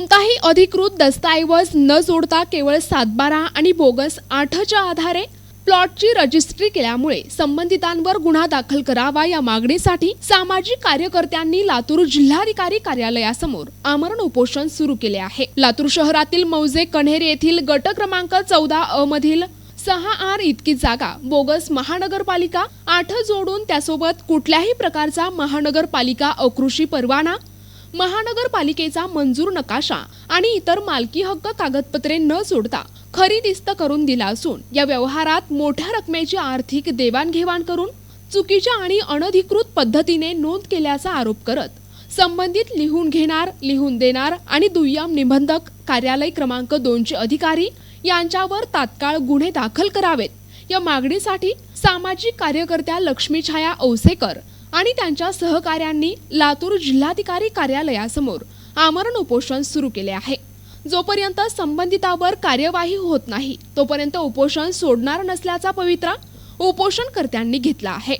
कोणताही अधिकृत दस्तऐवज न जोडता केवळ सातबारा आणि बोगस आठच्या आधारे प्लॉटची रजिस्ट्री केल्यामुळे संबंधितांवर गुन्हा दाखल करावा या मागणीसाठी सामाजिक कार्यकर्त्यांनी लातूर जिल्हाधिकारी कार्यालयासमोर आमरण उपोषण सुरू केले आहे. लातूर शहरातील मौजे कण्हेर येथील गट क्रमांक चौदा अ मधील सहा आर इतकी जागा बोगस महानगरपालिका आठ जोडून त्यासोबत कुठल्याही प्रकारचा महानगरपालिका अकृषी परवाना महानगरपालिकेचा मंजूर नकाशा आणि इतर मालकी हक्क कागदपत्रे न जोडता खरीदिस्त करून दिला असून या व्यवहारात मोठ्या रकमेची आर्थिक देवाणघेवाण करून चुकीच्या आणि अनधिकृत पद्धतीने नोंद केल्याचा आरोप करत संबंधित लिहून घेणार लिहून देणार आणि दुय्यम निबंधक कार्यालय क्रमांक दोनचे अधिकारी यांच्यावर तात्काळ गुन्हे दाखल करावेत. या मागणीसाठी सामाजिक कार्यकर्त्या लक्ष्मीछाया औसेकर आणि त्यांच्या सहकाऱ्यांनी लातूर जिल्हाधिकारी कार्यालयासमोर आमरण उपोषण सुरू केले आहे. जोपर्यंत संबंधितावर कार्यवाही होत नाही तोपर्यंत उपोषण सोडणार नसल्याचा पवित्रा उपोषणकर्त्यांनी घेतला आहे.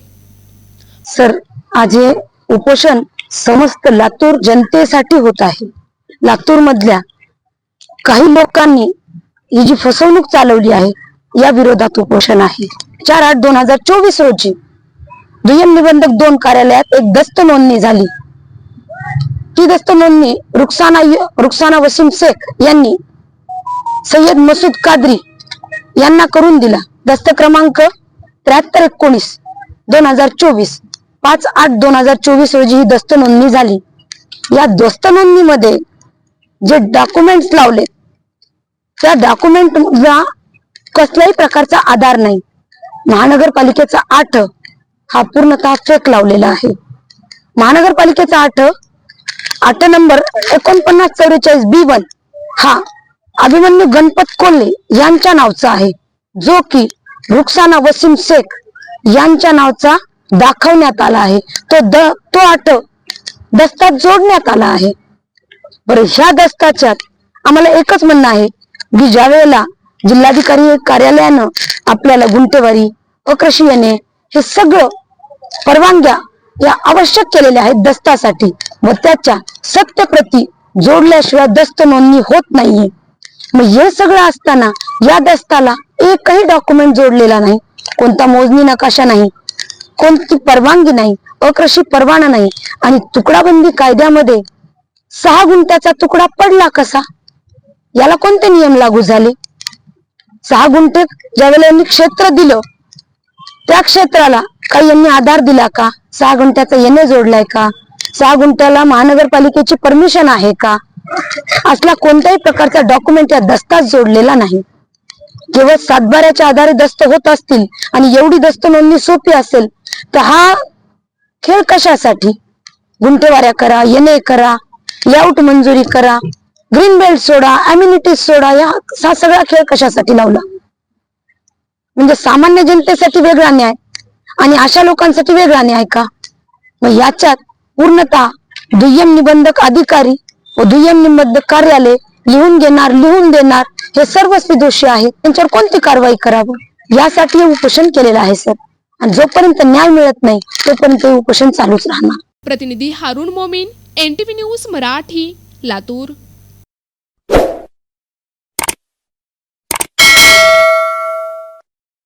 सर आज हे उपोषण समस्त लातूर जनतेसाठी होत आहे. लातूर मधल्या काही लोकांनी ही जी फसवणूक चालवली आहे या विरोधात उपोषण आहे. चार आठ दोन हजार चोवीस रोजी दुय्यम निबंधक दोन कार्यालयात एक दस्त नोंदणी झाली. ती दस्त नोंदणी रुक्साना रुक्साना वसीम शेख यांनी सय्यद मसूद कादरी यांना करून दिला. दस्त क्रमांक त्र्याहत्तर एकोणीस दोन हजार चोवीस. पाच आठ दोन हजार चोवीस रोजी ही दस्त नोंदणी झाली. या दस्त नोंदणीमध्ये जे डॉक्युमेंट्स लावले त्या डॉक्युमेंटला कसल्याही प्रकारचा आधार नाही. महानगरपालिकेचा आठ हा पूर्णतः चेक लावलेला आहे. महानगरपालिकेचा आठ आठ नंबर एकोणपन्नास चौवेचाळीस बी वन हा अभिमन्यू गणपत कोल्हे यांच्या नावचा आहे. जो की रुक्साना वसीम शेख यांच्या नावचा दाखवण्यात आला आहे. तो द तो आठ दस्तात जोडण्यात आला आहे. बरं ह्या दस्ताच्यात आम्हाला एकच म्हणणं आहे की ज्या वेळेला जिल्हाधिकारी कार्यालयानं आपल्याला गुंटेवारी अकृषी येणे हे सगळं परवानग्या या आवश्यक केलेल्या आहेत दस्तासाठी. व त्याच्या सत्य प्रती जोडल्याशिवाय दस्त नोंदणी होत नाहीये. मग हे सगळं असताना या दस्ताला एकही डॉक्युमेंट जोडलेला नाही. कोणता मोजणी नकाशा नाही. कोणती परवानगी नाही. अकृषी परवाना नाही. आणि तुकडाबंदी कायद्यामध्ये सहा गुंठ्याचा तुकडा पडला कसा? याला कोणते नियम लागू झाले? सहा गुंठे ज्यावेळेला यांनी क्षेत्र दिलं त्या क्षेत्राला काही यांनी आधार दिला का? सहा गुंठ्याचा येणे जोडलाय का? सहा गुंठ्याला महानगरपालिकेची परमिशन आहे का? असला कोणत्याही प्रकारचा डॉक्युमेंट या दस्तात जोडलेला नाही. केवळ सातबाऱ्याच्या आधारे दस्त होत असतील आणि एवढी दस्त नोंदणी सोपी असेल तर हा खेळ कशासाठी? गुंठेवाऱ्या करा येणे करा लेआउट मंजुरी करा ग्रीन बेल्ट सोडा अम्युनिटीज सोडा या हा सगळा खेळ कशासाठी लावला? म्हणजे सामान्य जनतेसाठी वेगळा न्याय. आणि अशा लोकांसाठी वेगळा न्याय का? मग याच्यात पूर्णतः दुय्यम निबंधक अधिकारी व दुय्यम निबंधक कार्यालय लिहून घेणार लिहून देणार हे सर्वस्वी दोषी आहेत. त्यांच्यावर कोणती कारवाई करावं? यासाठी हे उपोषण केलेलं आहे सर. आणि जोपर्यंत न्याय मिळत नाही तोपर्यंत हे उपोषण चालूच राहणार. प्रतिनिधी हारून मोमीन एनटीव्ही न्यूज मराठी लातूर.